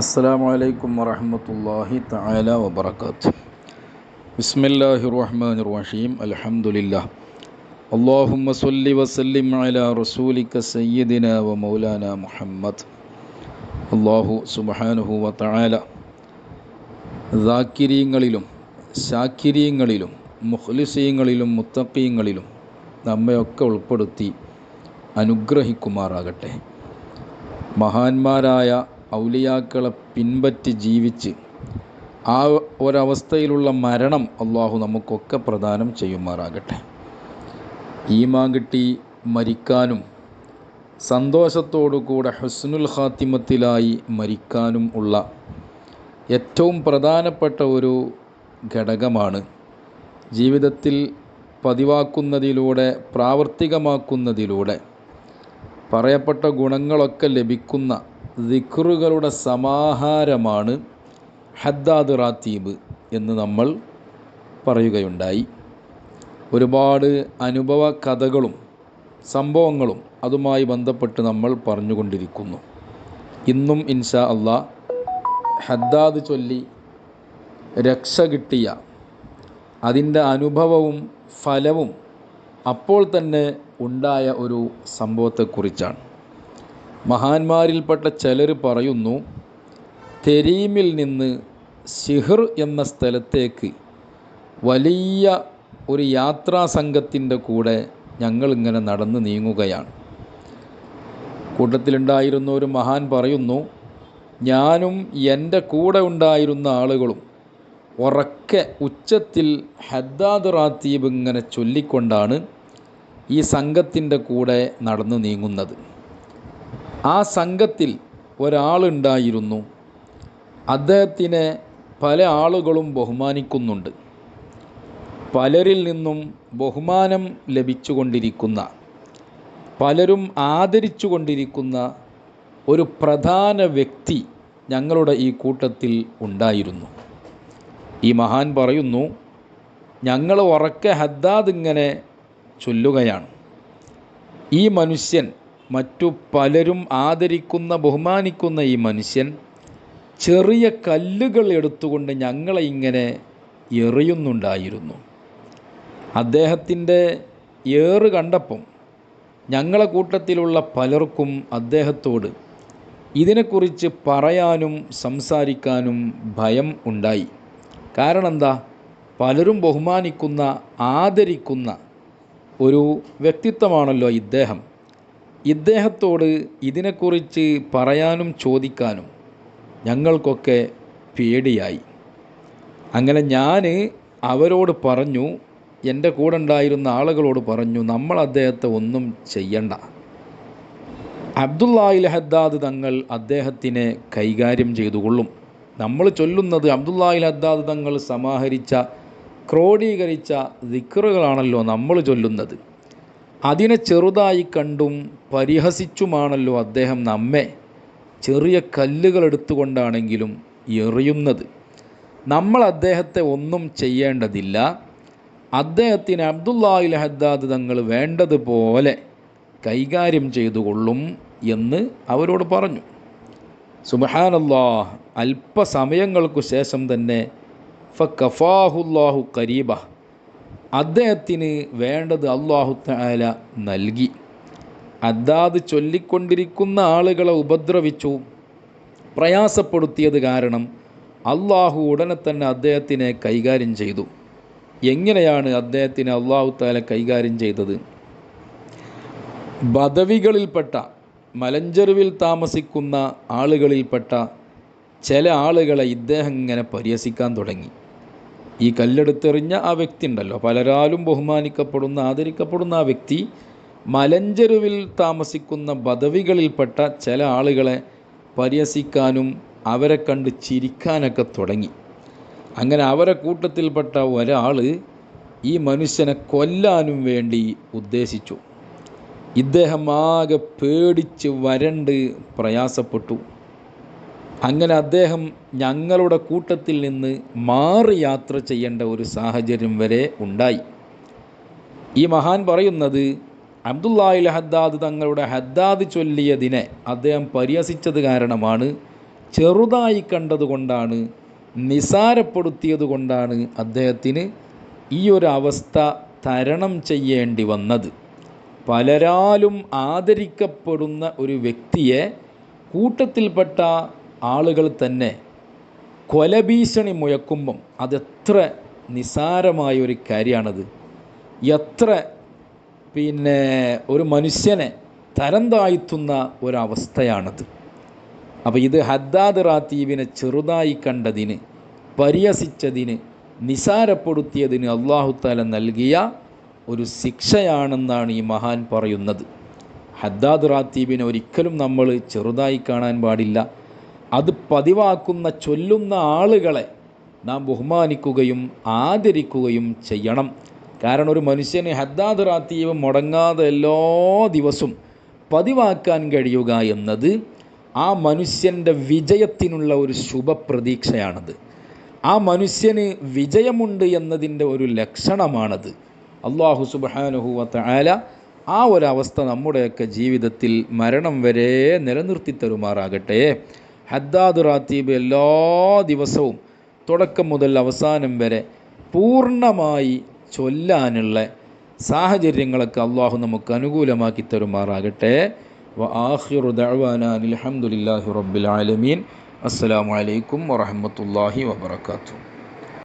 അസ്സാം വലൈക്കും വരഹമുല്ലാഹി തല വാത്ത് ബിസ്മില്ലാഹി റഹ്മാൻ റഹീം അലഹമുല്ല അള്ളാഹുമ്മ സല്ലി വസല്ലിം അല റസൂലിക്ക സയ്യദിന വ മൗലാന മുഹമ്മദ്. അള്ളാഹു സുബാനുഹു വ തല ദാക്കിരീങ്ങളിലും ശാക്കിരീങ്ങളിലും മുഖ്ലിസീങ്ങളിലും മുത്തക്കീങ്ങളിലും നമ്മയൊക്കെ ഉൾപ്പെടുത്തി അനുഗ്രഹിക്കുമാറാകട്ടെ. മഹാന്മാരായ ഔലിയാക്കളെ പിൻപറ്റി ജീവിച്ച് ആ ഒരവസ്ഥയിലുള്ള മരണം അള്ളാഹു നമുക്കൊക്കെ പ്രദാനം ചെയ്യുമാറാകട്ടെ. ഈമാൻ കിട്ടി മരിക്കാനും സന്തോഷത്തോടുകൂടെ ഹുസ്നുൽ ഖാത്തിമത്തിലായി മരിക്കാനും ഉള്ള ഏറ്റവും പ്രധാനപ്പെട്ട ഒരു ഘടകമാണ് ജീവിതത്തിൽ പതിവാക്കുന്നതിലൂടെ പ്രാവർത്തികമാക്കുന്നതിലൂടെ പറയപ്പെട്ട ഗുണങ്ങളൊക്കെ ലഭിക്കുന്ന ദിക്റുകളുടെ സമാഹാരമാണ് ഹദ്ദാദ് റാത്തീബ് എന്ന് നമ്മൾ പറയുകയുണ്ടായി. ഒരുപാട് അനുഭവ കഥകളും സംഭവങ്ങളും അതുമായി ബന്ധപ്പെട്ട് നമ്മൾ പറഞ്ഞുകൊണ്ടിരിക്കുന്നു. ഇന്നും ഇൻഷാ അള്ളാ ഹദ്ദാദ് ചൊല്ലി രക്ഷ കിട്ടിയ അതിന്റെ അനുഭവവും ഫലവും അപ്പോൾ തന്നെ ഉണ്ടായ ഒരു സംഭവത്തെക്കുറിച്ചാണ്. മഹാന്മാരിൽപ്പെട്ട ചിലർ പറയുന്നു തെരീമിൽ നിന്ന് സിഹിർ എന്ന സ്ഥലത്തേക്ക് വലിയ ഒരു യാത്രാ സംഘത്തിന്റെ കൂടെ ഞങ്ങളിങ്ങനെ നടന്ന് നീങ്ങുകയാണ്. കൂട്ടത്തിലുണ്ടായിരുന്ന ഒരു മഹാൻ പറയുന്നു ഞാനും എന്റെ കൂടെ ഉണ്ടായിരുന്ന ആളുകളും ഉറക്കെ ഉച്ചത്തിൽ ഹദ്ദാദ് റാത്തീബ് ഇങ്ങനെ ചൊല്ലിക്കൊണ്ടാണ് ഈ സംഘത്തിന്റെ കൂടെ നടന്നു നീങ്ങുന്നത്. ആ സംഘത്തിൽ ഒരാളുണ്ടായിരുന്നു. അദ്ദേഹത്തിനെ പല ആളുകളും ബഹുമാനിക്കുന്നുണ്ട്. പലരിൽ നിന്നും ബഹുമാനം ലഭിച്ചുകൊണ്ടിരിക്കുന്ന പലരും ആദരിച്ചു കൊണ്ടിരിക്കുന്ന ഒരു പ്രധാന വ്യക്തി ഞങ്ങളുടെ ഈ കൂട്ടത്തിൽ ഉണ്ടായിരുന്നു. ഈ മഹാൻ പറയുന്നു ഞങ്ങൾ ഉറക്കെ ഹദ്ദാദ് ഇങ്ങനെ ചൊല്ലുകയാണ്. ഈ മനുഷ്യൻ മറ്റു പലരും ആദരിക്കുന്ന ബഹുമാനിക്കുന്ന ഈ മനുഷ്യൻ ചെറിയ കല്ലുകൾ എടുത്തുകൊണ്ട് ഞങ്ങളെ ഇങ്ങനെ എറിയുന്നുണ്ടായിരുന്നു. അദ്ദേഹത്തിന്റെ ഏറ് കണ്ടപ്പം ഞങ്ങളെ കൂട്ടത്തിലുള്ള പലർക്കും അദ്ദേഹത്തോട് ഇതിനെക്കുറിച്ച് പറയാനും സംസാരിക്കാനും ഭയം ഉണ്ടായി. കാരണം എന്താ പലരും ബഹുമാനിക്കുന്ന ആദരിക്കുന്ന ഒരു വ്യക്തിത്വമാണല്ലോ ഇദ്ദേഹം. ഇദ്ദേഹത്തോട് ഇതിനെക്കുറിച്ച് പറയാനും ചോദിക്കാനും ഞങ്ങൾക്കൊക്കെ പേടിയായി. അങ്ങനെ ഞാൻ അവരോട് പറഞ്ഞു എന്റെ കൂടെ ഉണ്ടായിരുന്ന ആളുകളോട് പറഞ്ഞു നമ്മൾ അദ്ദേഹത്തെ ഒന്നും ചെയ്യണ്ട. അബ്ദുല്ലാഹിൽ ഹദ്ദാദ് തങ്ങൾ അദ്ദേഹത്തിനെ കൈകാര്യം ചെയ്തുകൊള്ളും. നമ്മൾ ചൊല്ലുന്നത് അബ്ദുല്ലാഹിൽ ഹദ്ദാദ് തങ്ങൾ സമാഹരിച്ച ക്രോഡീകരിച്ച ദിക്കറുകളാണല്ലോ നമ്മൾ ചൊല്ലുന്നത്. അതിനെ ചെറുതായി കണ്ടും പരിഹസിച്ചുമാണല്ലോ അദ്ദേഹം നമ്മെ ചെറിയ കല്ലുകൾ എടുത്തുകൊണ്ടാണെങ്കിലും എറിയുന്നത്. നമ്മൾ അദ്ദേഹത്തെ ഒന്നും ചെയ്യേണ്ടതില്ല. അദ്ദേഹത്തിന് അബ്ദുല്ലാഹിൽ ഹദ്ദാദ് തങ്ങൾ വേണ്ടതുപോലെ കൈകാര്യം ചെയ്തുകൊള്ളും എന്ന് അവരോട് പറഞ്ഞു. സുബഹാനല്ലാ അല്പസമയങ്ങൾക്കു ശേഷം തന്നെ ഫ കഫാഹുല്ലാഹു കരീബ അദ്ദേഹത്തിന് വേണ്ടത് അള്ളാഹു താല നൽകി. അദ്ദാദ് ചൊല്ലിക്കൊണ്ടിരിക്കുന്ന ആളുകളെ ഉപദ്രവിച്ചു. പ്രയാസപ്പെടുത്തിയത് കാരണം അള്ളാഹു ഉടനെ തന്നെ അദ്ദേഹത്തിനെ കൈകാര്യം ചെയ്തു. എങ്ങനെയാണ് അദ്ദേഹത്തിന് അള്ളാഹു താല കൈകാര്യം ചെയ്തത്? ബദവികളിൽപ്പെട്ട മലഞ്ചെരുവിൽ താമസിക്കുന്ന ആളുകളിൽപ്പെട്ട ചില ആളുകളെ ഇദ്ദേഹം ഇങ്ങനെ പരിഹസിക്കാൻ തുടങ്ങി. ഈ കല്ലെടുത്തെറിഞ്ഞ ആ വ്യക്തി ഉണ്ടല്ലോ പലരാലും ബഹുമാനിക്കപ്പെടുന്ന ആദരിക്കപ്പെടുന്ന ആ വ്യക്തി മലഞ്ചെരുവിൽ താമസിക്കുന്ന പദവികളിൽപ്പെട്ട ചില ആളുകളെ പരിഹസിക്കാനും അവരെ കണ്ട് ചിരിക്കാനൊക്കെ തുടങ്ങി. അങ്ങനെ അവരെ കൂട്ടത്തിൽപ്പെട്ട ഒരാൾ ഈ മനുഷ്യനെ കൊല്ലാനും വേണ്ടി ഉദ്ദേശിച്ചു. ഇദ്ദേഹം ആകെ പേടിച്ച് വരണ്ട് പ്രയാസപ്പെട്ടു. അങ്ങനെ അദ്ദേഹം ഞങ്ങളുടെ കൂട്ടത്തിൽ നിന്ന് മാറി യാത്ര ചെയ്യേണ്ട ഒരു സാഹചര്യം വരെ ഉണ്ടായി. ഈ മഹാൻ പറയുന്നത് അബ്ദുല്ലാഹിൽ ഹദ്ദാദ് തങ്ങളുടെ ഹദ്ദാദ് ചൊല്ലിയതിനെ അദ്ദേഹം പരിഹസിച്ചത് കാരണമാണ് ചെറുതായി കണ്ടതുകൊണ്ടാണ് നിസാരപ്പെടുത്തിയത് കൊണ്ടാണ് അദ്ദേഹത്തിന് ഈ ഒരു അവസ്ഥ തരണം ചെയ്യേണ്ടി വന്നത്. പലരാലും ആദരിക്കപ്പെടുന്ന ഒരു വ്യക്തിയെ കൂട്ടത്തിൽപ്പെട്ട ആളുകൾ തന്നെ കൊലഭീഷണി മുഴക്കുമ്പം അതെത്ര നിസാരമായ ഒരു കാര്യമാണത് എത്ര പിന്നെ ഒരു മനുഷ്യനെ തരം താഴ്ത്തുന്ന ഒരവസ്ഥയാണത്. അപ്പോൾ ഇത് ഹദ്ദാദ് റാത്തീബിനെ ചെറുതായി കണ്ടതിന് പരിഹസിച്ചതിന് നിസാരപ്പെടുത്തിയതിന് അള്ളാഹുത്താല നൽകിയ ഒരു ശിക്ഷയാണെന്നാണ് ഈ മഹാൻ പറയുന്നത്. ഹദ്ദാദ് റാത്തീബിനെ ഒരിക്കലും നമ്മൾ ചെറുതായി കാണാൻ പാടില്ല. അത് പതിവാക്കുന്ന ചൊല്ലുന്ന ആളുകളെ നാം ബഹുമാനിക്കുകയും ആദരിക്കുകയും ചെയ്യണം. കാരണം ഒരു മനുഷ്യന് ഹദ്ദാദ് റാത്തീബ് മുടങ്ങാതെ എല്ലാ ദിവസവും പതിവാക്കാൻ കഴിയുക എന്നത് ആ മനുഷ്യന്റെ വിജയത്തിനുള്ള ഒരു ശുഭപ്രതീക്ഷയാണത്. ആ മനുഷ്യന് വിജയമുണ്ട് എന്നതിന്റെ ഒരു ലക്ഷണമാണത്. അള്ളാഹു സുബാനുഹുവത്ത ആല ആ ഒരവസ്ഥ നമ്മുടെയൊക്കെ ജീവിതത്തിൽ മരണം വരെ നിലനിർത്തി തരുമാറാകട്ടെ. ഹദ്ദാദ് റാത്തീബ് എല്ലാ ദിവസവും തുടക്കം മുതൽ അവസാനം വരെ പൂർണമായി ചൊല്ലാനുള്ള സാഹചര്യങ്ങളൊക്കെ അള്ളാഹു നമുക്ക് അനുകൂലമാക്കി തരുമാറാകട്ടെ. അൽഹംദുലില്ലാഹി റബ്ബിൽ ആലമീൻ. അസ്സലാമു അലൈക്കും വറഹ്മത്തുള്ളാഹി വബറകാതുഹു.